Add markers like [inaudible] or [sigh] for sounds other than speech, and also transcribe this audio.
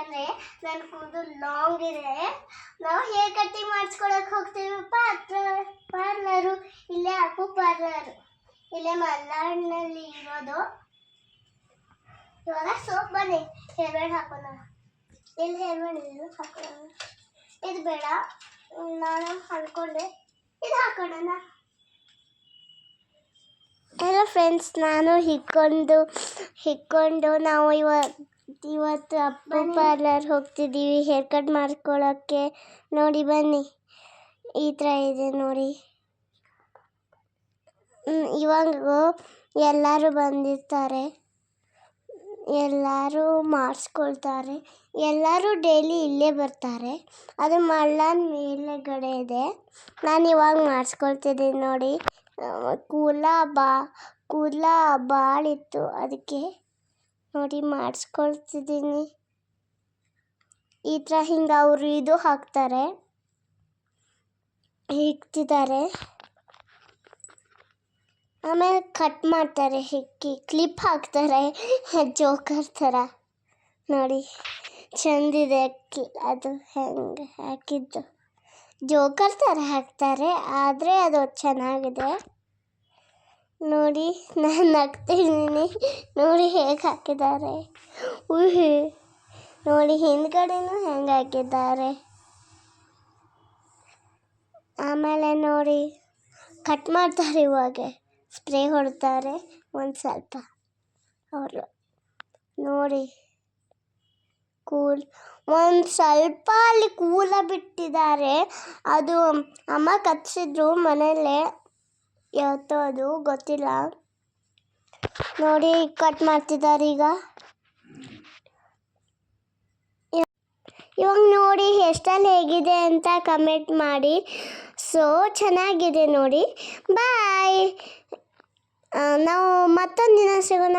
ಯಾಕಂದ್ರೆ ನನ್ನ ಕೂದಲು ಲಾಂಗ್ ಇದೆ. ನಾವು ಹೇರ್ ಕಟ್ಟಿಂಗ್ ಮಾಡಿಸ್ಕೊಳಕ್ ಹೋಗ್ತೀವಿ ಪಾರ್ಲರು ಇಲ್ಲೇ ಅಪ್ಪು ಪಾರ್ಲರ್ ಇಲ್ಲೇ ಮಲ್ನಾಡಿನಲ್ಲಿ ಇರೋದು. ಇವಾಗ ಸೋಪ್ ಬನ್ನಿ. ಹೇರ್ ಬ್ಯಾಂಡ್ ಹಾಕೋಣ. ಇಲ್ಲಿ ಹೇರ್ ಬ್ಯಾಂಡ್ ಇದು ಹಾಕೋಣ? ಇದು ಬೇಡ. ನಾನು ಅನ್ಕೊಂಡೆ ಇದು ಹಾಕೋಣ ಹಲೋ ಫ್ರೆಂಡ್ಸ್ ನಾನು ಹಿಕ್ಕೊಂಡು ಹಿಕ್ಕೊಂಡು ನಾವು ಇವತ್ತು ಇವತ್ತು ಅಪ್ಪು ಪಾರ್ಲರ್ ಹೋಗ್ತಿದ್ದೀವಿ ಹೇರ್ ಕಟ್ ಮಾಡ್ಕೊಳ್ಳೋಕ್ಕೆ. ನೋಡಿ ಬನ್ನಿ ಈ ಥರ ಇದೆ ನೋಡಿ. ಇವಾಗ ಎಲ್ಲರೂ ಬಂದಿರ್ತಾರೆ. ಎಲ್ಲರೂ ಮಾಡಿಸ್ಕೊಳ್ತಾರೆ. ಎಲ್ಲರೂ ಡೈಲಿ ಇಲ್ಲೇ ಬರ್ತಾರೆ. ಅದು ಮಳ್ಳನ ಮೇಲೆಗಡೆ ಇದೆ. ನಾನು ಇವಾಗ ಮಾಡಿಸ್ಕೊಳ್ತಿದ್ದೀನಿ ನೋಡಿ. ಕೂಲ ಕೂದಲ ಬಾ ಕೂದಲ ಬಾಳಿತ್ತು ಅದಕ್ಕೆ. ನೋಡಿ, ಮಾಡಿಸ್ಕೊಳ್ತಿದ್ದೀನಿ. ಈ ಥರ ಹಿಂಗೆ ಅವರು ಇದು ಹಾಕ್ತಾರೆ. ಹಿಕ್ತಿದ್ದಾರೆ ಆಮೇಲೆ ಕಟ್ ಮಾಡ್ತಾರೆ ಹಿಕ್ಕಿ. ಕ್ಲಿಪ್ ಹಾಕ್ತಾರೆ. [laughs] ಜೋಕರ್ ಥರ. ನೋಡಿ, ಚಂದಿದೆ ಅಕ್ಕಿ ಅದು ಹೆಂಗೆ ಹಾಕಿದ್ದು. ಜೋಕರ್ ಥರ ಹಾಕ್ತಾರೆ, ಆದರೆ ಅದು ಚೆನ್ನಾಗಿದೆ. ನೋಡಿ, ನಾನು ನಗ್ತಿದ್ದೀನಿ. ನೋಡಿ ಹೇಗೆ ಹಾಕಿದ್ದಾರೆ. ಉಹಿ. ನೋಡಿ, ಹಿಂದ್ಗಡೆನೂ ಹೆಂಗೆ ಹಾಕಿದ್ದಾರೆ. ಆಮೇಲೆ ನೋಡಿ ಕಟ್ ಮಾಡ್ತಾರೆ ಇವಾಗ. ಸ್ಪ್ರೇ ಹೊಡ್ತಾರೆ ಒಂದು ಸ್ವಲ್ಪ. ಅವರು. ನೋಡಿ. ಕೂಲ್. ಒಂದು ಸ್ವಲ್ಪ ಅಲ್ಲಿ ಕೂಲ ಬಿಟ್ಟಿದ್ದಾರೆ. ಅದು ಅಮ್ಮ ಕಚ್ಚಿದ್ರು ಮನೆಯಲ್ಲೇ. ಯಾವತ್ತೋ ಗೊತ್ತಿಲ್ಲ. ನೋಡಿ ಕಟ್ ಮಾಡ್ತಿದ್ದಾರೆ ಈಗ. ಇವಾಗ ನೋಡಿ ಹೇರ್ಸ್ಟೈಲ್ ಹೇಗಿದೆ ಅಂತ ಕಮೆಂಟ್ ಮಾಡಿ. ಸೊ ಚೆನ್ನಾಗಿದೆ ನೋಡಿ. ಬಾಯ್ ನಾವು ಮತ್ತೊಂದು ದಿನ ಸಿಗೋಣ.